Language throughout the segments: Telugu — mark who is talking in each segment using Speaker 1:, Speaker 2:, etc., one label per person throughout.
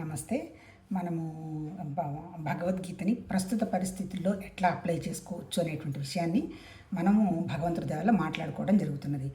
Speaker 1: నమస్తే. మనము భగవద్గీతని ప్రస్తుత పరిస్థితుల్లో ఎట్లా అప్లై చేసుకోవచ్చు అనేటువంటి విషయాన్ని మనము భగవంతుడి దేవల్ల మాట్లాడుకోవడం జరుగుతున్నది.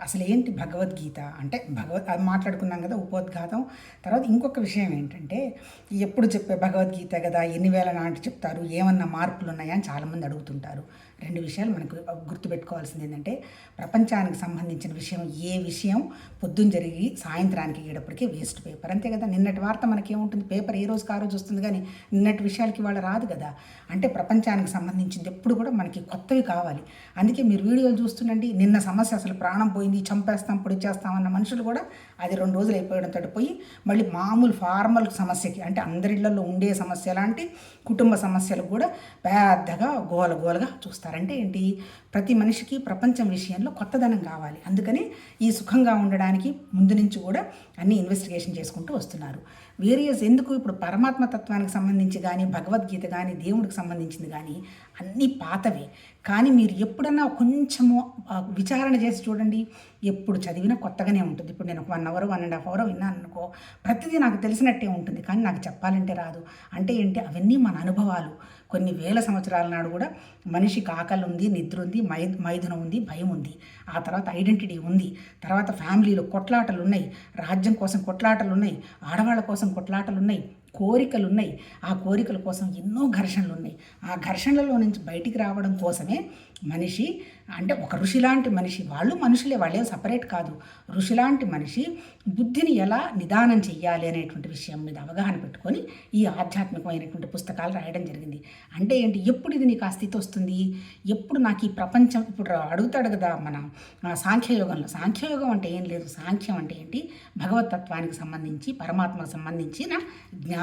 Speaker 1: అసలు ఏంటి భగవద్గీత? అంటే భగవద్ అది మాట్లాడుకున్నాం కదా ఉపోద్ఘాతం. తర్వాత ఇంకొక విషయం ఏంటంటే ఎప్పుడు చెప్పే భగవద్గీత కదా ఎన్ని వేల నాటి చెప్తారు ఏమన్నా మార్పులు ఉన్నాయా అని చాలామంది అడుగుతుంటారు. రెండు విషయాలు మనకు గుర్తుపెట్టుకోవాల్సింది ఏంటంటే ప్రపంచానికి సంబంధించిన విషయం ఏ విషయం పొద్దున్న జరిగి సాయంత్రానికి అయ్యేటప్పటికే వేస్ట్ పేపర్. అంతే కదా నిన్నటి వార్త మనకేముంటుంది? పేపర్ ఏ రోజుకి ఆ రోజు వస్తుంది కానీ నిన్నటి విషయాలకి వాళ్ళ రాదు కదా. అంటే ప్రపంచానికి సంబంధించింది ఎప్పుడు కూడా మనకి కొత్తవి కావాలి. అందుకే మీరు వీడియోలు చూస్తుండండి నిన్న సమస్య అసలు ప్రాణం పోయింది చంపేస్తాం పొడి చేస్తాం అన్న మనుషులు కూడా అది రెండు రోజులు అయిపోయడంతో పోయి మళ్ళీ మామూలు ఫార్మల్ సమస్యకి అంటే అందరిళ్ళలో ఉండే సమస్య లాంటి కుటుంబ సమస్యలు కూడా పెద్దగా గోల గోలగా చూస్తారంటే ఏంటి? ప్రతి మనిషికి ప్రపంచం విషయంలో కొత్తదనం కావాలి. అందుకని ఈ సుఖంగా ఉండడానికి ముందు నుంచి కూడా అన్ని ఇన్వెస్టిగేషన్ చేసుకుంటూ వస్తున్నారు. వేరియస్ ఎందుకు ఇప్పుడు పరమాత్మ తత్వానికి సంబంధించి కానీ భగవద్గీత కానీ దేవుడికి సంబంధించింది కానీ అన్నీ పాతవే. కానీ మీరు ఎప్పుడన్నా కొంచెము విచారణ చేసి చూడండి. ఎప్పుడు చదివినా కొత్తగానే ఉంటుంది. ఇప్పుడు నేను ఒక one hour one and half hour విన్నాను అనుకో ప్రతిదీ నాకు తెలిసినట్టే ఉంటుంది. కానీ నాకు చెప్పాలంటే రాదు. అంటే ఏంటి? అవన్నీ మన అనుభవాలు. కొన్ని వేల సంవత్సరాల నాడు కూడా మనిషికి ఆకలి ఉంది నిద్ర ఉంది మై మైథునం ఉంది భయం ఉంది ఆ తర్వాత ఐడెంటిటీ ఉంది. తర్వాత ఫ్యామిలీలో కొట్లాటలు ఉన్నాయి రాజ్యం కోసం కొట్లాటలు ఉన్నాయి ఆడవాళ్ళ కోసం కొట్లాటలు ఉన్నాయి కోరికలు ఉన్నాయి ఆ కోరికల కోసం ఎన్నో ఘర్షణలు ఉన్నాయి ఆ ఘర్షణలలో నుంచి బయటికి రావడం కోసమే మనిషి అంటే ఒక ఋషి లాంటి మనిషి వాళ్ళు మనుషులే వాళ్ళేం సపరేట్ కాదు. ఋషి లాంటి మనిషి బుద్ధిని ఎలా నిదానం చెయ్యాలి అనేటువంటి విషయం మీద అవగాహన పెట్టుకొని ఈ ఆధ్యాత్మికమైనటువంటి పుస్తకాలు రాయడం జరిగింది. అంటే ఏంటి? ఎప్పుడు ఇది నీకు ఆ స్థితి వస్తుంది? ఎప్పుడు నాకు ఈ ప్రపంచం ఇప్పుడు అడుగుతాడు కదా మన సాంఖ్యయోగంలో. సాంఖ్యయోగం అంటే ఏం లేదు. సాంఖ్యం అంటే ఏంటి? భగవతత్వానికి సంబంధించి పరమాత్మకు సంబంధించిన జ్ఞానం.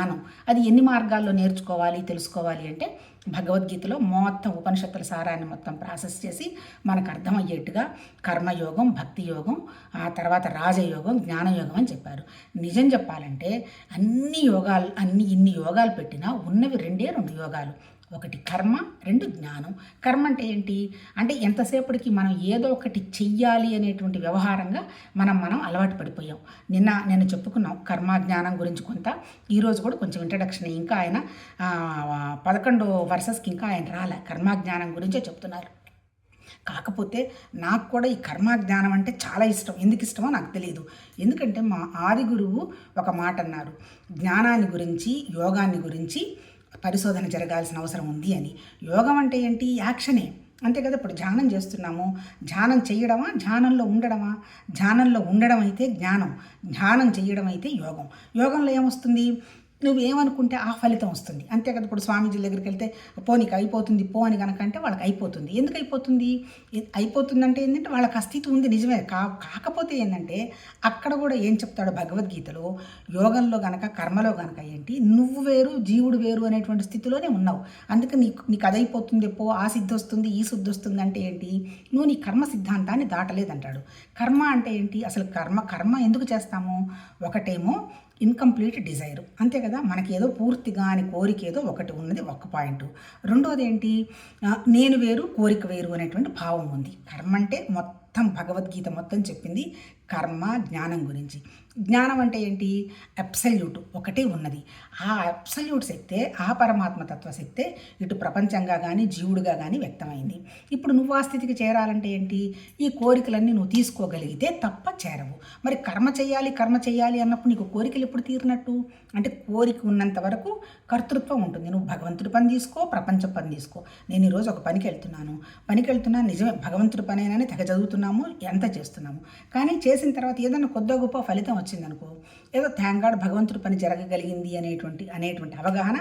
Speaker 1: అది ఎన్ని మార్గాల్లో నేర్చుకోవాలి తెలుసుకోవాలి అంటే భగవద్గీతలో మొత్తం ఉపనిషత్తుల సారాన్ని మొత్తం ప్రాసెస్ చేసి మనకు అర్థమయ్యేట్టుగా కర్మయోగం భక్తి యోగం ఆ తర్వాత రాజయోగం జ్ఞానయోగం అని చెప్పారు. నిజం చెప్పాలంటే అన్ని యోగాలు అన్ని ఇన్ని యోగాలు పెట్టినా ఉన్నవి రెండే రెండు యోగాలు. ఒకటి కర్మ రెండు జ్ఞానం. కర్మ అంటే ఏంటి? అంటే ఎంతసేపటికి మనం ఏదో ఒకటి చెయ్యాలి అనేటువంటి వ్యవహారంగా మనం మనం అలవాటు పడిపోయాం. నిన్న నేను చెప్పుకున్నాం కర్మ జ్ఞానం గురించి కొంత. ఈరోజు కూడా కొంచెం ఇంట్రడక్షన్ ఇంకా ఆయన పదకొండు వర్సెస్కి ఇంకా ఆయన రాలే. కర్మ జ్ఞానం గురించే చెప్తున్నారు. కాకపోతే నాకు కూడా ఈ కర్మ జ్ఞానం అంటే చాలా ఇష్టం. ఎందుకు ఇష్టమో నాకు తెలియదు ఎందుకంటే మా ఆది గురువు ఒక మాట అన్నారు. జ్ఞానాన్ని గురించి యోగాన్ని గురించి పరిశోధన జరగాల్సిన అవసరం ఉంది అని. యోగం అంటే ఏంటి? యాక్షనే. అంతే కదా ఇప్పుడు ధ్యానం చేస్తున్నాము. ధ్యానం చేయడమా? ధ్యానంలో ఉండడమా? ధ్యానంలో ఉండడం అయితే జ్ఞానం. ధ్యానం చేయడం అయితే యోగం. యోగంలో ఏమొస్తుంది? నువ్వు ఏమనుకుంటే ఆ ఫలితం వస్తుంది. అంతే కదా ఇప్పుడు స్వామీజీ దగ్గరికి వెళ్తే పో నీకు అయిపోతుంది పో అని కనుక అంటే వాళ్ళకి అయిపోతుంది. ఎందుకు అయిపోతుంది? అయిపోతుంది అయిపోతుందంటే ఏంటంటే వాళ్ళకి అస్తిత్వం ఉంది నిజమే. కా కాకపోతే ఏంటంటే అక్కడ కూడా ఏం చెప్తాడో భగవద్గీతలో యోగంలో గనక కర్మలో గనక ఏంటి నువ్వు వేరు జీవుడు వేరు అనేటువంటి స్థితిలోనే ఉన్నావు. అందుకే నీకు నీకు అదైపోతుంది పో ఆ సిద్ధి వస్తుంది ఈ శుద్ధి వస్తుంది అంటే ఏంటి? నువ్వు నీ కర్మ సిద్ధాంతాన్ని దాటలేదంటాడు. కర్మ అంటే ఏంటి? అసలు కర్మ కర్మ ఎందుకు చేస్తాము? ఒకటేమో ఇన్కంప్లీట్ డిజైర్ అంతే కదా? మనకి ఏదో పూర్తిగా అని కోరిక ఏదో ఒకటి ఉన్నది ఒక పాయింట్. రెండోది ఏంటి? నేను వేరు కోరిక వేరు అనేటువంటి భావం ఉంది. కర్మ అంటే మొత్తం మొత్తం భగవద్గీత మొత్తం చెప్పింది కర్మ జ్ఞానం గురించి. జ్ఞానం అంటే ఏంటి? అబ్సల్యూట్ ఒకటే ఉన్నది. ఆ అబ్సల్యూట్ శక్తే ఆ పరమాత్మ తత్వ శక్తే ఇటు ప్రపంచంగా కానీ జీవుడుగా కానీ వ్యక్తమైంది. ఇప్పుడు నువ్వు ఆ స్థితికి చేరాలంటే ఏంటి? ఈ కోరికలన్నీ నువ్వు తీసుకోగలిగితే తప్ప చేరవు. మరి కర్మ చేయాలి కర్మ చేయాలి అన్నప్పుడు నీకు కోరికలు ఎప్పుడు తీరినట్టు? అంటే కోరిక ఉన్నంత వరకు కర్తృత్వం ఉంటుంది. నువ్వు భగవంతుడి పని తీసుకో ప్రపంచ పని తీసుకో. నేను ఈరోజు ఒక పనికి వెళ్తున్నాను. పనికి వెళ్తున్నాను నిజమే భగవంతుడి పనేనని తెగ చదువుతున్నాను. చేస్తున్నాము ఎంత చేస్తున్నాము. కానీ చేసిన తర్వాత ఏదైనా కొద్ది గొప్ప ఫలితం వచ్చిందనుకో ఏదో థ్యాంక్ భగవంతుడు పని జరగగలిగింది అనేటువంటి అనేటువంటి అవగాహన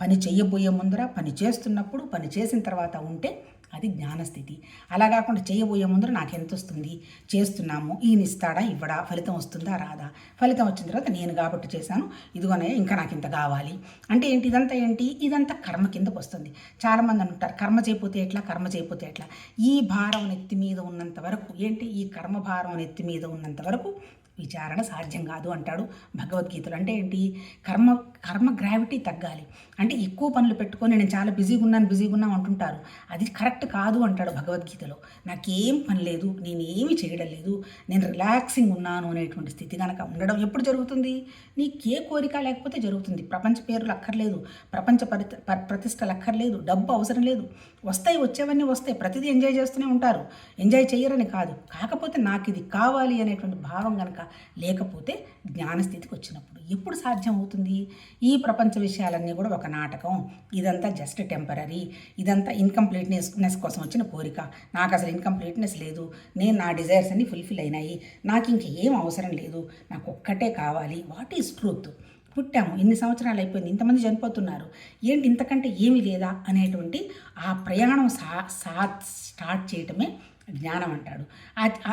Speaker 1: పని చేయబోయే ముందర పని చేస్తున్నప్పుడు పని చేసిన తర్వాత ఉంటే అది జ్ఞానస్థితి. అలా కాకుండా చేయబోయే ముందర నాకు ఎంత వస్తుంది చేస్తున్నాము. ఈయన ఇస్తాడా ఇవ్వడా? ఫలితం వస్తుందా? రాదా? ఫలితం వచ్చిన తర్వాత నేను కాబట్టి చేశాను. ఇదిగోనే ఇంకా నాకు ఇంత కావాలి. అంటే ఏంటి? ఇదంతా ఏంటి? ఇదంతా కర్మ కిందకు వస్తుంది. చాలామంది అంటారు కర్మ చేయపోతే ఎట్లా? కర్మ చేయపోతే ఎట్లా? ఈ భారం నెత్తి మీద ఉన్నంత వరకు ఏంటి? ఈ కర్మ భారం నెత్తి మీద ఉన్నంత వరకు విచారణ సాధ్యం కాదు అంటాడు భగవద్గీతలు. అంటే ఏంటి? కర్మ కర్మ గ్రావిటీ తగ్గాలి. అంటే ఎక్కువ పనులు పెట్టుకొని నేను చాలా బిజీగా ఉన్నాను బిజీగా ఉన్నాను అంటుంటారు. అది కరెక్ట్ కాదు అంటాడు భగవద్గీతలో. నాకేం పని లేదు నేను ఏమి చేయడం లేదు నేను రిలాక్సింగ్ ఉన్నాను అనేటువంటి స్థితి కనుక ఉండడం ఎప్పుడు జరుగుతుంది? నీకే కోరిక లేకపోతే జరుగుతుంది. ప్రపంచ పేర్లు అక్కర్లేదు ప్రపంచ పరి ప్రతిష్టలు అక్కర్లేదు డబ్బు అవసరం లేదు. వస్తాయి వచ్చేవన్నీ వస్తాయి. ప్రతిదీ ఎంజాయ్ చేస్తూనే ఉంటారు. ఎంజాయ్ చేయరని కాదు. కాకపోతే నాకు ఇది కావాలి అనేటువంటి భావం కనుక లేకపోతే జ్ఞానస్థితికి వచ్చినప్పుడు. ఎప్పుడు సాధ్యం అవుతుంది ఈ ప్రపంచ విషయాలన్నీ కూడా ఒక నాటకం. ఇదంతా జస్ట్ టెంపరీ ఇదంతా ఇన్కంప్లీట్నెస్ కోసం వచ్చిన కోరిక. నాకు అసలు ఇన్కంప్లీట్నెస్ లేదు. నేను నా డిజైర్స్ అన్ని ఫుల్ఫిల్ అయినాయి. నాకు ఇంక ఏం అవసరం లేదు. నాకు ఒక్కటే కావాలి. వాట్ ఈజ్ ట్రూత్ పుట్టాము. ఇన్ని సంవత్సరాలు అయిపోయింది. ఇంతమంది చనిపోతున్నారు. ఏంటి ఇంతకంటే ఏమీ లేదా? అనేటువంటి ఆ ప్రయాణం సా సా స్టార్ట్ చేయటమే జ్ఞానం అంటాడు.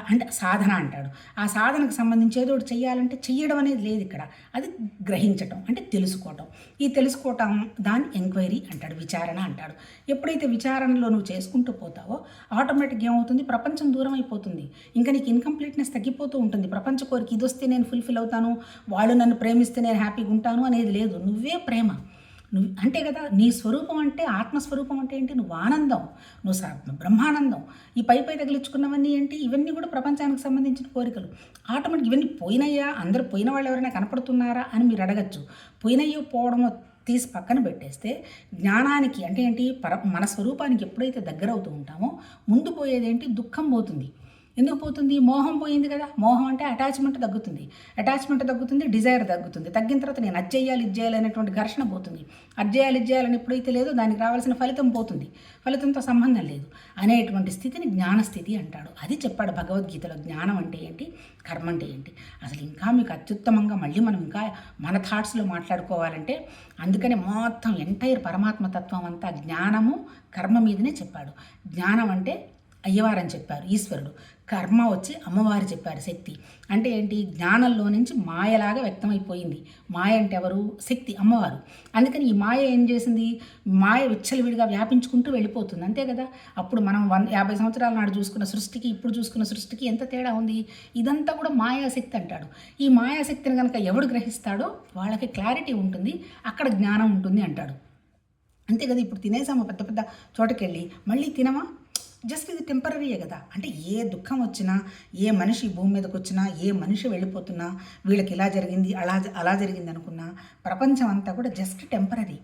Speaker 1: అంటే సాధన అంటాడు. ఆ సాధనకు సంబంధించి ఏదో ఒకటి చెయ్యాలంటే చెయ్యడం అనేది లేదు ఇక్కడ. అది గ్రహించటం అంటే తెలుసుకోవటం. ఈ తెలుసుకోవటం దాన్ని ఎంక్వైరీ అంటాడు విచారణ అంటాడు. ఎప్పుడైతే విచారణలో నువ్వు చేసుకుంటూ పోతావో ఆటోమేటిక్గా ఏమవుతుంది? ప్రపంచం దూరం అయిపోతుంది. ఇంకా నీకు ఇన్కంప్లీట్నెస్ తగ్గిపోతూ ఉంటుంది. ప్రపంచ కోరిక ఇది వస్తే నేను ఫుల్ఫిల్ అవుతాను. వాళ్ళు నన్ను ప్రేమిస్తే నేను హ్యాపీగా ఉంటాను అనేది లేదు. నువ్వే ప్రేమ. నువ్వు అంటే కదా నీ స్వరూపం అంటే ఆత్మస్వరూపం అంటే ఏంటి? నువ్వు ఆనందం నువ్వు బ్రహ్మానందం. ఈ పై పై తగిలించుకున్నవన్నీ ఏంటి? ఇవన్నీ కూడా ప్రపంచానికి సంబంధించిన కోరికలు. ఆటోమేటిక్ ఇవన్నీ పోయినయ్యా అందరూ పోయిన వాళ్ళు ఎవరైనా కనపడుతున్నారా అని మీరు అడగచ్చు. పోయినయ్యో పోవడమో తీసి పక్కన పెట్టేస్తే జ్ఞానానికి అంటే ఏంటి? పర మన స్వరూపానికి ఎప్పుడైతే దగ్గర అవుతూ ఉంటామో ముందు పోయేదేంటి దుఃఖం పోతుంది. ఎందుకు పోతుంది? మోహం పోయింది కదా. మోహం అంటే అటాచ్మెంట్ తగ్గుతుంది. అటాచ్మెంట్ తగ్గుతుంది డిజైర్ తగ్గుతుంది. తగ్గిన తర్వాత నేను అది చేయాలి ఇది చేయాలి అనేటువంటి ఘర్షణ పోతుంది. అది చేయాలి ఇది చేయాలని ఎప్పుడైతే లేదో దానికి రావాల్సిన ఫలితం పోతుంది. ఫలితంతో సంబంధం లేదు. అనేటువంటి స్థితిని జ్ఞానస్థితి అంటాడు. అది చెప్పాడు భగవద్గీతలో. జ్ఞానం అంటే ఏంటి? కర్మ అంటే ఏంటి? అసలు ఇంకా మీకు అత్యుత్తమంగా మళ్ళీ మనం ఇంకా మన థాట్స్లో మాట్లాడుకోవాలంటే అందుకనే మొత్తం ఎంటైర్ పరమాత్మ తత్వం అంతా జ్ఞానము కర్మ మీదనే చెప్పాడు. జ్ఞానం అంటే అయ్యవారని చెప్పారు ఈశ్వరుడు. కర్మ వచ్చి అమ్మవారు చెప్పారు శక్తి. అంటే ఏంటి? జ్ఞానంలో నుంచి మాయలాగా వ్యక్తమైపోయింది. మాయ అంటే ఎవరు? శక్తి అమ్మవారు. అందుకని ఈ మాయ ఏం చేసింది? మాయ విచ్చలవిడిగా వ్యాపించుకుంటూ వెళ్ళిపోతుంది. అంతే కదా? అప్పుడు మనం వన్ యాభై సంవత్సరాల నాడు చూసుకున్న సృష్టికి ఇప్పుడు చూసుకున్న సృష్టికి ఎంత తేడా ఉంది? ఇదంతా కూడా మాయాశక్తి అంటాడు. ఈ మాయాశక్తిని కనుక ఎవడు గ్రహిస్తాడో వాళ్ళకి క్లారిటీ ఉంటుంది. అక్కడ జ్ఞానం ఉంటుంది అంటాడు. అంతే కదా? ఇప్పుడు తినేసాము? పెద్ద పెద్ద చోటకెళ్ళి. మళ్ళీ తినమా? జస్ట్ ఇది టెంపరీయే కదా. అంటే ఏ దుఃఖం వచ్చినా ఏ మనిషి భూమి మీదకి వచ్చినా ఏ మనిషి వెళ్ళిపోతున్నా వీళ్ళకి ఇలా జరిగింది అలా అలా జరిగింది అనుకున్నా ప్రపంచం అంతా కూడా జస్ట్ టెంపరీ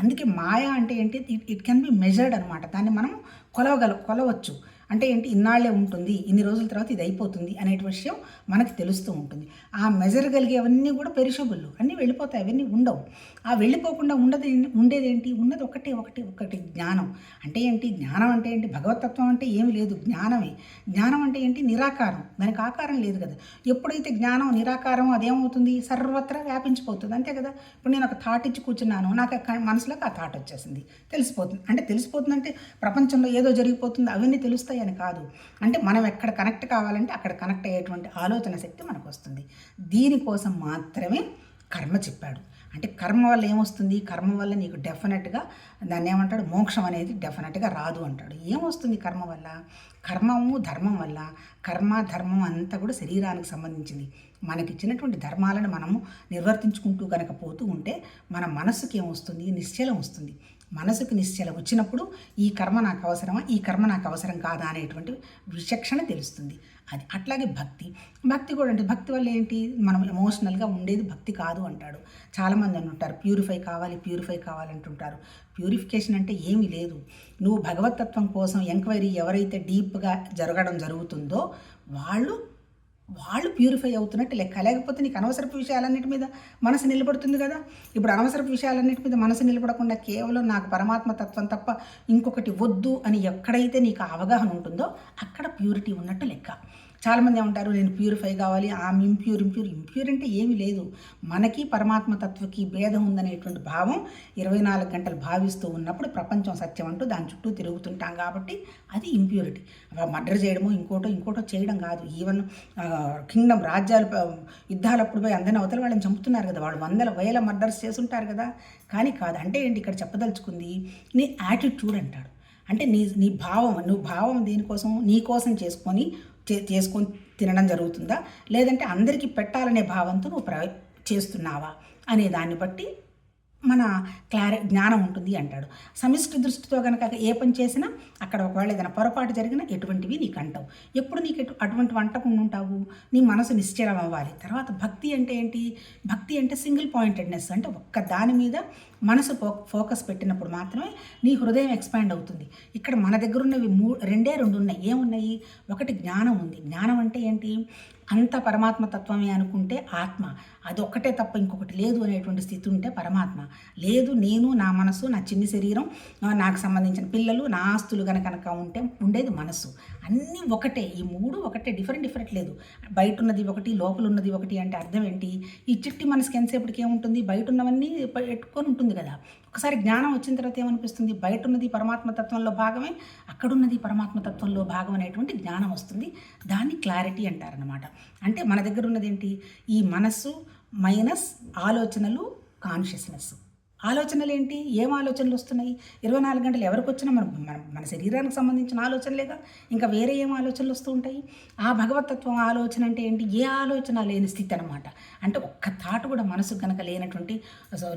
Speaker 1: అందుకే మాయ అంటే ఏంటి? It it can be measured అనమాట దాన్ని మనం కొలవగల కొలవచ్చు. అంటే ఏంటి? ఇన్నాళ్ళే ఉంటుంది ఇన్ని రోజుల తర్వాత ఇది అయిపోతుంది అనే విషయం మనకి తెలుస్తూ ఉంటుంది. ఆ మెజర్ కలిగేవన్నీ కూడా పెరిషబుల్ అన్నీ వెళ్ళిపోతాయి అవన్నీ ఉండవు. ఆ వెళ్ళిపోకుండా ఉండదు ఉండేది ఏంటి ఉన్నది ఒకటి ఒకటి ఒకటి జ్ఞానం. అంటే ఏంటి? జ్ఞానం అంటే ఏంటి? భగవతత్వం అంటే ఏమి లేదు జ్ఞానమే. జ్ఞానం అంటే ఏంటి? నిరాకారం. దానికి ఆకారం లేదు కదా. ఎప్పుడైతే జ్ఞానం నిరాకారం అదేమవుతుంది? సర్వత్రా వ్యాపించిపోతుంది. అంతే కదా. ఇప్పుడు నేను ఒక థాట్ ఇచ్చి కూర్చున్నాను నాకు మనసులోకి ఆ థాట్ వచ్చేసింది. తెలిసిపోతుంది. అంటే తెలిసిపోతుంది అంటే ప్రపంచంలో ఏదో జరిగిపోతుంది అవన్నీ తెలుస్తాయి. అని కాదు. అంటే మనం ఎక్కడ కనెక్ట్ కావాలంటే అక్కడ కనెక్ట్ అయ్యేటువంటి ఆలోచన శక్తి మనకు వస్తుంది. దీనికోసం మాత్రమే కర్మ చెప్పాడు. అంటే కర్మ వల్ల ఏమొస్తుంది? కర్మ వల్ల నీకు డెఫినెట్గా దాన్ని ఏమంటాడు? మోక్షం అనేది డెఫినెట్గా రాదు అంటాడు. ఏమొస్తుంది కర్మ వల్ల? కర్మము ధర్మం వల్ల. కర్మ ధర్మం అంతా కూడా శరీరానికి సంబంధించింది. మనకి ఇచ్చినటువంటి ధర్మాలను మనము నిర్వర్తించుకుంటూ కనుక పోతూ ఉంటే మన మనస్సుకి ఏమొస్తుంది? నిశ్చలం వస్తుంది. మనసుకు నిశ్చల వచ్చినప్పుడు ఈ కర్మ నాకు అవసరమా? ఈ కర్మ నాకు అవసరం కాదా? అనేటువంటి విచక్షణ తెలుస్తుంది. అది అట్లాగే భక్తి. భక్తి కూడా అంటే భక్తి వల్ల ఏంటి? మనం ఎమోషనల్గా ఉండేది భక్తి కాదు అంటాడు. చాలామంది అంటుంటారు ప్యూరిఫై కావాలి ప్యూరిఫై కావాలంటుంటారు ప్యూరిఫికేషన్ అంటే ఏమీ లేదు. నువ్వు భగవతత్వం కోసం ఎంక్వైరీ ఎవరైతే డీప్గా జరగడం జరుగుతుందో వాళ్ళు వాళ్ళు ప్యూరిఫై అవుతున్నట్టు లెక్క. లేకపోతే నీకు అనవసరపు విషయాలన్నిటి మీద మనసు నిలబడుతుంది కదా? ఇప్పుడు అనవసరపు విషయాలన్నిటి మీద మనసు నిలబడకుండా కేవలం నాకు పరమాత్మ తత్వం తప్ప ఇంకొకటి వద్దు అని ఎక్కడైతే నీకు అవగాహన ఉంటుందో అక్కడ ప్యూరిటీ ఉన్నట్టు లెక్క. చాలామంది ఏమంటారు నేను ప్యూరిఫై కావాలి ఆమె ఇంప్యూర్ ఇంప్యూర్ ఇంప్యూర్ అంటే ఏమీ లేదు. మనకి పరమాత్మ తత్వకి భేదం ఉందనేటువంటి భావం ఇరవై నాలుగు గంటలు భావిస్తూ ఉన్నప్పుడు ప్రపంచం సత్యం అంటూ దాని చుట్టూ తిరుగుతుంటాం కాబట్టి అది ఇంప్యూరిటీ మర్డర్ చేయడము ఇంకోటో ఇంకోటో చేయడం కాదు. ఈవెన్ కింగ్డమ్ రాజ్యాలు యుద్ధాలు అప్పుడు పోయి అందరిని అవతల వాళ్ళని చంపుతున్నారు కదా. వాళ్ళు వందల వేల మర్డర్స్ చేసుంటారు కదా. కానీ కాదు అంటే ఏంటి ఇక్కడ చెప్పదలుచుకుంది? నీ యాటిట్యూడ్ అంటాడు. అంటే నీ నీ భావం నువ్వు భావం దేనికోసం? నీ కోసం చేసుకొని చేసుకొని తినడం జరుగుతుందా? లేదంటే అందరికీ పెట్టాలనే భావంతో నువ్వు ప్ర చేస్తున్నావా? అనే దాన్ని బట్టి మన క్లారి జ్ఞానం ఉంటుంది అంటాడు. సమిష్టి దృష్టితో కనుక ఏ పని చేసినా అక్కడ ఒకవేళ ఏదైనా పొరపాటు జరిగినా ఎటువంటివి నీకు అంటావు. ఎప్పుడు నీకు ఎటు అటువంటి వంటకుండా ఉంటావు నీ మనసు నిశ్చలం అవ్వాలి. తర్వాత భక్తి అంటే ఏంటి? భక్తి అంటే సింగిల్ పాయింటెడ్నెస్ అంటే ఒక్క దాని మీద మనసు ఫో ఫోకస్ పెట్టినప్పుడు మాత్రమే నీ హృదయం ఎక్స్పాండ్ అవుతుంది. ఇక్కడ మన దగ్గర ఉన్నవి మూ రెండే రెండు ఉన్నాయి ఏమున్నాయి? ఒకటి జ్ఞానం ఉంది. జ్ఞానం అంటే ఏంటి? అంత పరమాత్మ తత్వమే అనుకుంటే ఆత్మ. అది ఒక్కటే తప్ప ఇంకొకటి లేదు అనేటువంటి స్థితి ఉంటే పరమాత్మ. లేదు నేను నా మనసు నా చిన్ని శరీరం నాకు సంబంధించిన పిల్లలు నా ఆస్తులు కనుక కనుక ఉంటే ఉండేది మనసు. అన్నీ ఒకటే. ఈ మూడు ఒకటే. డిఫరెంట్ డిఫరెంట్ లేదు. బయట ఉన్నది ఒకటి లోపల ఉన్నది ఒకటి అంటే అర్థం ఏంటి? ఈ చిట్టి మనసుకి ఎంతసేపటికి ఏముంటుంది? బయట ఉన్నవన్నీ పెట్టుకొని ఉంటుంది. కదా. ఒకసారి జ్ఞానం వచ్చిన తర్వాత ఏమనిపిస్తుంది? బయట ఉన్నది పరమాత్మ తత్వంలో భాగమే అక్కడున్నది పరమాత్మ తత్వంలో భాగం అనేటువంటి జ్ఞానం వస్తుంది. దాన్ని క్లారిటీ అంటారనమాట అంటే మన దగ్గర ఉన్నది ఏంటి ఈ మనస్సు మైనస్ ఆలోచనలు కాన్షియస్నెస్. ఆలోచనలు ఏంటి ఏం ఆలోచనలు వస్తున్నాయి ఇరవై నాలుగు గంటలు ఎవరికి వచ్చినా మన మన మన శరీరానికి సంబంధించిన ఆలోచనలేగా? ఇంకా వేరే ఏం ఆలోచనలు వస్తూ ఉంటాయి? ఆ భగవతత్వం ఆలోచన అంటే ఏంటి? ఏ ఆలోచన లేని స్థితి అనమాట అంటే ఒక్క థాట్ కూడా మనసుకు కనుక లేనటువంటి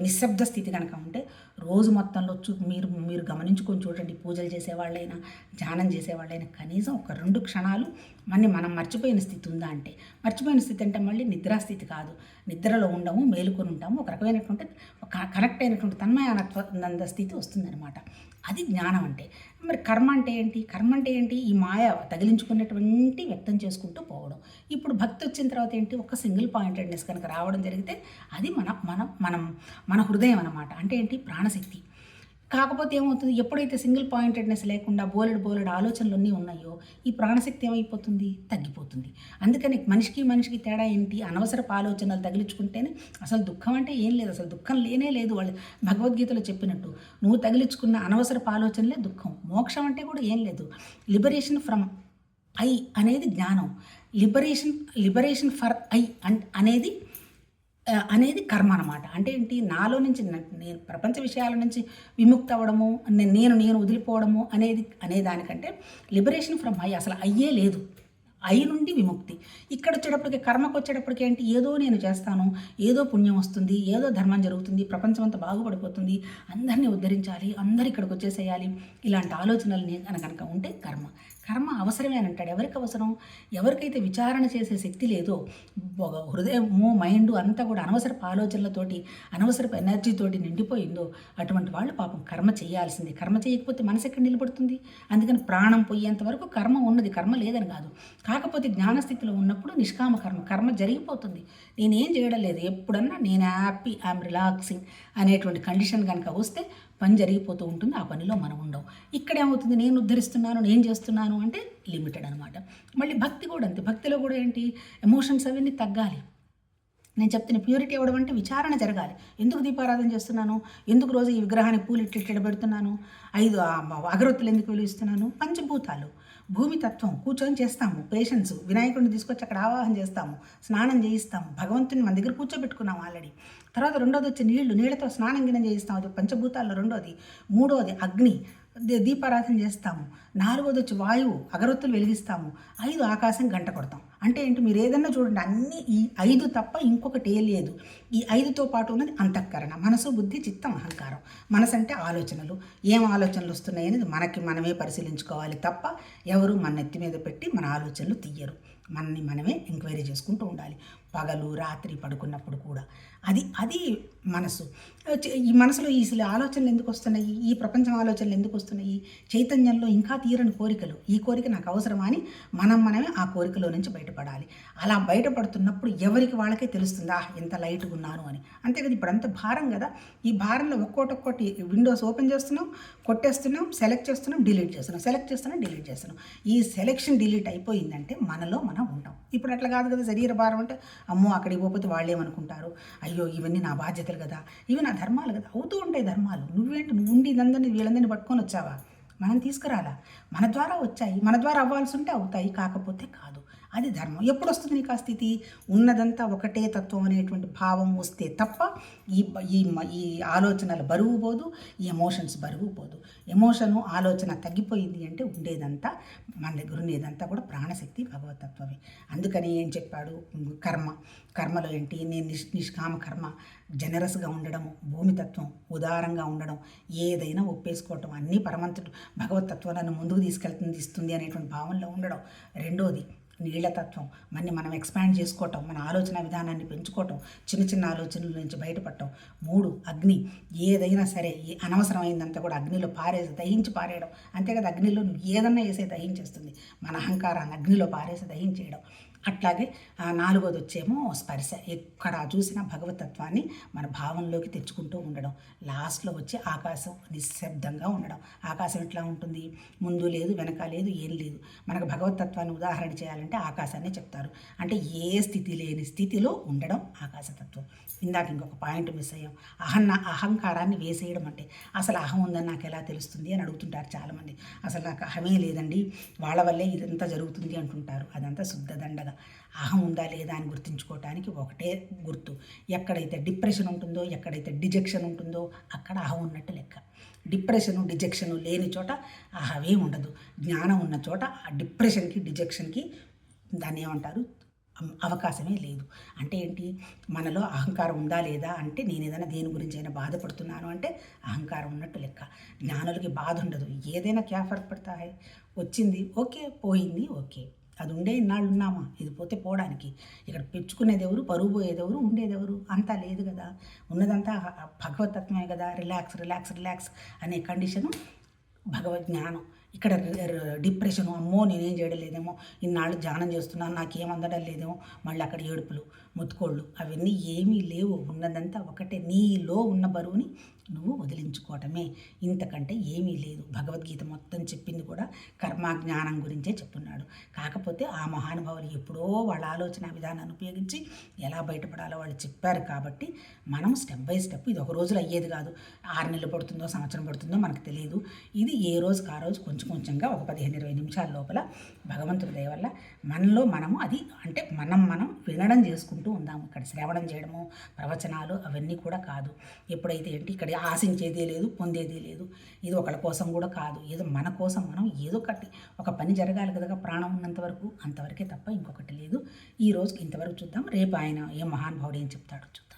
Speaker 1: నిశ్శబ్ద స్థితి కనుక ఉంటే రోజు మొత్తంలో చూ మీరు మీరు గమనించుకొని చూడండి. పూజలు చేసేవాళ్ళైనా ధ్యానం చేసేవాళ్ళైనా కనీసం ఒక రెండు క్షణాలు మన మనం మర్చిపోయిన స్థితి ఉందా అంటే మర్చిపోయిన స్థితి అంటే మళ్ళీ నిద్రాస్థితి కాదు. నిద్రలో ఉండము మేలుకొని ఉంటాము. ఒక రకమైనటువంటి ఒక కనెక్ట్ అయినటువంటి తన్మయానంద స్థితి వస్తుందన్నమాట. అది జ్ఞానం అంటే. మరి కర్మ అంటే ఏంటి? కర్మ అంటే ఏంటి? ఈ మాయ తగిలించుకున్నటువంటి వ్యక్తం చేసుకుంటూ పోవడం. ఇప్పుడు భక్తి వచ్చిన తర్వాత ఏంటి? ఒక సింగిల్ పాయింటెడ్నెస్ కనుక రావడం జరిగితే అది మన మన మనం మన హృదయం అనమాట అంటే ఏంటి? ప్రాణశక్తి. కాకపోతే ఏమవుతుంది? ఎప్పుడైతే సింగిల్ పాయింటెడ్నెస్ లేకుండా బోలెడు బోలెడు ఆలోచనలు అన్నీ ఉన్నాయో ఈ ప్రాణశక్తి ఏమైపోతుంది? తగ్గిపోతుంది. అందుకని మనిషికి మనిషికి తేడా ఏంటి? అనవసరపు ఆలోచనలు తగిలించుకుంటేనే అసలు దుఃఖం అంటే ఏం లేదు. అసలు దుఃఖం లేనే లేదు. వాళ్ళు భగవద్గీతలో చెప్పినట్టు నువ్వు తగిలించుకున్న అనవసరపు ఆలోచనలే దుఃఖం. మోక్షం అంటే కూడా ఏం లేదు. లిబరేషన్ ఫ్రమ్ ఐ అనేది జ్ఞానం. లిబరేషన్ లిబరేషన్ ఫర్ ఐ అన్ అనేది అనేది కర్మ అనమాట అంటే ఏంటి? నాలో నుంచి నేను ప్రపంచ విషయాల నుంచి విముక్త అవ్వడము నేను నేను వదిలిపోవడము అనేది అనే దానికంటే లిబరేషన్ ఫ్రమ్ ఐ అసలు అయ్యే లేదు. ఐ నుండి విముక్తి. ఇక్కడ వచ్చేటప్పటికి కర్మకు వచ్చేటప్పటికి ఏంటి? ఏదో నేను చేస్తాను ఏదో పుణ్యం వస్తుంది ఏదో ధర్మం జరుగుతుంది ప్రపంచం అంతా బాగుపడిపోతుంది అందరినీ ఉద్ధరించాలి అందరు ఇక్కడికి వచ్చేసేయాలి ఇలాంటి ఆలోచనలు నేను కనుక కనుక ఉంటే కర్మ. కర్మ అవసరమే అని అంటాడు. ఎవరికి అవసరం? ఎవరికైతే విచారణ చేసే శక్తి లేదో హృదయము మైండ్ అంతా కూడా అనవసరపు ఆలోచనలతోటి అనవసరపు ఎనర్జీతోటి నిండిపోయిందో అటువంటి వాళ్ళు పాపం కర్మ చేయాల్సింది. కర్మ చేయకపోతే మనసు ఎక్కడ నిలబడుతుంది? అందుకని ప్రాణం పోయేంత వరకు కర్మ ఉన్నది. కర్మ లేదని కాదు. కాకపోతే జ్ఞానస్థితిలో ఉన్నప్పుడు నిష్కామ కర్మ కర్మ జరిగిపోతుంది. నేనేం చేయడం లేదు. ఎప్పుడన్నా నేను హ్యాపీ ఐఎమ్ రిలాక్సింగ్ అనేటువంటి కండిషన్ కనుక వస్తే పని జరిగిపోతూ ఉంటుంది ఆ పనిలో మనం ఉండవు ఇక్కడ ఏమవుతుంది నేను ఉద్ధరిస్తున్నాను నేను చేస్తున్నాను అంటే లిమిటెడ్ అనమాట మళ్ళీ భక్తి కూడా అంతే. భక్తిలో కూడా ఏంటి? ఎమోషన్స్ అవన్నీ తగ్గాలి. నేను చెప్తున్న ప్యూరిటీ ఇవ్వడం అంటే విచారణ జరగాలి. ఎందుకు దీపారాధన చేస్తున్నాను? ఎందుకు రోజు ఈ విగ్రహానికి పూలు ఇట్లా ఇట్లా పెడుతున్నాను? ఐదు అగరొత్తులు ఎందుకు వెలిగిస్తున్నాను? పంచభూతాలు. భూమి తత్వం కూర్చొని చేస్తాము. పేషెన్స్ వినాయకుడిని తీసుకొచ్చి అక్కడ ఆవాహన చేస్తాము. స్నానం చేయిస్తాము. భగవంతుని మన దగ్గర కూర్చోబెట్టుకున్నాం ఆల్రెడీ తర్వాత రెండోది వచ్చి నీళ్ళు. నీళ్ళతో స్నానం గినం చేయిస్తాం అది పంచభూతాల్లో రెండోది. మూడోది అగ్ని. దీపారాధన చేస్తాము. నాలుగోది వచ్చి వాయువు. అగరొత్తులు వెలిగిస్తాము. ఐదు ఆకాశం గంట కొడతాం. అంటే ఏంటి? మీరు ఏదన్నా చూడండి అన్ని ఈ ఐదు తప్ప ఇంకొకటి ఏ లేదు. ఈ ఐదుతో పాటు ఉన్నది అంతఃకరణ మనసు బుద్ధి చిత్తం అహంకారం. మనసు అంటే ఆలోచనలు. ఏం ఆలోచనలు వస్తున్నాయి అనేది మనకి మనమే పరిశీలించుకోవాలి తప్ప ఎవరు మన నెత్తి మీద పెట్టి మన ఆలోచనలు తీయరు. మనని మనమే ఎంక్వైరీ చేసుకుంటూ ఉండాలి. పగలు రాత్రి పడుకున్నప్పుడు కూడా. అది అది మనసు. ఈ మనసులో ఈ ఆలోచనలు ఎందుకు వస్తున్నాయి? ఈ ప్రపంచం ఆలోచనలు ఎందుకు వస్తున్నాయి? చైతన్యంలో ఇంకా తీరని కోరికలు. ఈ కోరిక నాకు అవసరమా అని మనం మనమే ఆ కోరికలో నుంచి బయటపడాలి. అలా బయటపడుతున్నప్పుడు ఎవరికి వాళ్ళకే తెలుస్తుందా? ఎంత లైట్గా ఉన్నాను అని. అంతే కదా ఇప్పుడు అంత భారం కదా. ఈ భారంలో ఒక్కోటి ఒక్కోటి విండోస్ ఓపెన్ చేస్తున్నాం కొట్టేస్తున్నాం సెలెక్ట్ చేస్తున్నాం డిలీట్ చేస్తున్నాం. సెలెక్ట్ చేస్తున్నాం డిలీట్ చేస్తున్నాం. ఈ సెలెక్షన్ డిలీట్ అయిపోయిందంటే మనలో మనం ఉంటాం ఇప్పుడు అట్లా కాదు కదా శరీర భారం అంటే అమ్మో అక్కడికి పోతే వాళ్ళు ఏమనుకుంటారు అయ్యో ఇవన్నీ నా బాధ్యతలు కదా. ఇవి నా ధర్మాలు కదా. అవుతూ ఉంటాయి ధర్మాలు. నువ్వేంటి? నువ్వు ఉండి ఇదందరినీ వీళ్ళందరినీ పట్టుకొని వచ్చావా? మనం తీసుకురాలా? మన ద్వారా వచ్చాయి. మన ద్వారా అవ్వాల్సి ఉంటే అవుతాయి. కాకపోతే కాదు. అది ధర్మం. ఎప్పుడు వస్తుంది నీకు ఆ స్థితి? ఉన్నదంతా ఒకటే తత్వం అనేటువంటి భావం వస్తే తప్ప ఈ ఈ ఈ ఆలోచనల బరువు పోదు ఈ ఎమోషన్స్ బరువు పోదు. ఎమోషను ఆలోచన తగ్గిపోయింది అంటే ఉండేదంతా మన దగ్గర ఉండేదంతా కూడా ప్రాణశక్తి భగవతత్వమే. అందుకని ఏం చెప్పాడు? కర్మ. కర్మలో ఏంటి? నేను నిష్ నిష్కామ కర్మ జనరస్గా ఉండడం భూమితత్వం ఉదారంగా ఉండడం ఏదైనా ఒప్పేసుకోవటం అన్నీ పరమంతుడు భగవతత్వాలను ముందుకు తీసుకెళ్తుంది ఇస్తుంది అనేటువంటి భావనలో ఉండడం. రెండోది నీళ్ళతత్వం మన్ని మనం ఎక్స్పాండ్ చేసుకోవటం మన ఆలోచన విధానాన్ని పెంచుకోవటం చిన్న చిన్న ఆలోచనల నుంచి బయటపడటం. మూడు అగ్ని. ఏదైనా సరే ఏ అనవసరమైందంతా కూడా అగ్నిలో పారేసి దహించి పారేయడం. అంతే కదా అగ్నిలో నువ్వు ఏదన్నా వేసే దహించేస్తుంది. మన అహంకారాన్ని అగ్నిలో పారేసి దహించేయడం. అట్లాగే నాలుగోది వచ్చేమో స్పర్శ. ఎక్కడ చూసిన భగవతత్వాన్ని మన భావంలోకి తెచ్చుకుంటూ ఉండడం. లాస్ట్లో వచ్చి ఆకాశం నిశ్శబ్దంగా ఉండడం. ఆకాశం ఎట్లా ఉంటుంది? ముందు లేదు వెనక లేదు ఏం లేదు. మనకు భగవతత్వాన్ని ఉదాహరణ చేయాలంటే ఆకాశాన్ని చెప్తారు. అంటే ఏ స్థితి లేని స్థితిలో ఉండడం ఆకాశతత్వం. ఇందాక ఇంకొక పాయింట్ మిస్ అయ్యాం. అహన్న అహంకారాన్ని వేసేయడం అంటే అసలు అహం ఉందని నాకు ఎలా తెలుస్తుంది అని అడుగుతుంటారు చాలామంది. అసలు నాకు అహమే లేదండి. వాళ్ళ వల్లే ఇదంతా జరుగుతుంది అంటుంటారు. అదంతా శుద్ధ దండగా అహం ఉందా లేదా అని గుర్తుంచుకోవటానికి ఒకటే గుర్తు. ఎక్కడైతే డిప్రెషన్ ఉంటుందో ఎక్కడైతే డిజెక్షన్ ఉంటుందో అక్కడ అహం ఉన్నట్టు లెక్క. డిప్రెషను డిజెక్షను లేని చోట అహవే ఉండదు. జ్ఞానం ఉన్న చోట ఆ డిప్రెషన్కి డిజెక్షన్కి దాన్ని ఏమంటారు? అవకాశమే లేదు. అంటే ఏంటి? మనలో అహంకారం ఉందా లేదా అంటే నేను ఏదైనా దేని గురించి అయినా బాధపడుతున్నాను అంటే అహంకారం ఉన్నట్టు లెక్క. జ్ఞానులకి బాధ ఉండదు. ఏదైనా క్యాఫర్ పడతాయి పడతా వచ్చింది ఓకే పోయింది ఓకే. అది ఉండే ఇన్నాళ్ళు ఉన్నామా? ఇది పోతే పోవడానికి. ఇక్కడ పెంచుకునేది ఎవరు పరువు పోయేది ఎవరు ఉండేది ఎవరు అంతా లేదు కదా. ఉన్నదంతా భగవతత్వమే కదా. రిలాక్స్ రిలాక్స్ రిలాక్స్ అనే కండిషను భగవద్ జ్ఞానం ఇక్కడ ర- డిప్రెషన్ అమ్మో నేనేం చేయడం లేదేమో. ఇన్నాళ్ళు ధ్యానం చేస్తున్నాను నాకేం అందడం లేదేమో. మళ్ళీ అక్కడ ఏడుపులు. ముత్తుకోళ్ళు అవన్నీ ఏమీ లేవు. ఉన్నదంతా ఒకటే. నీలో ఉన్న బరువుని నువ్వు వదిలించుకోవటమే. ఇంతకంటే ఏమీ లేదు. భగవద్గీత మొత్తం చెప్పింది కూడా కర్మ జ్ఞానం గురించే చెప్తున్నాడు. కాకపోతే ఆ మహానుభావులు ఎప్పుడో వాళ్ళ ఆలోచన విధానాన్ని ఉపయోగించి ఎలా బయటపడాలో వాళ్ళు చెప్పారు కాబట్టి మనం స్టెప్ బై స్టెప్ ఇది ఒక రోజులో అయ్యేది కాదు. ఆరు నెలలు పడుతుందో సంవత్సరం పడుతుందో మనకు తెలియదు ఇది ఏ రోజుకి ఆ రోజు కొంచెం కొంచెంగా ఒక పదిహేను ఇరవై నిమిషాల లోపల భగవంతుడి దయ వల్ల మనలో మనము అది అంటే మనం మనం వినడం చేసుకుంటాం. చేసుకుంటూ ఉందాము. ఇక్కడ శ్రవణం చేయడము ప్రవచనాలు అవన్నీ కూడా కాదు. ఎప్పుడైతే ఏంటి ఇక్కడ ఆశించేదే లేదు పొందేదే లేదు. ఇది ఒకళ్ళ కోసం కూడా కాదు. ఏదో మన కోసం మనం ఏదో ఒకటి ఒక పని జరగాలి కదా ప్రాణం ఉన్నంత వరకు అంతవరకే తప్ప ఇంకొకటి లేదు. ఈ రోజుకి ఇంతవరకు చూద్దాం. రేపు ఆయన ఏ మహానుభావుడు ఏం చెప్తాడో చూద్దాం.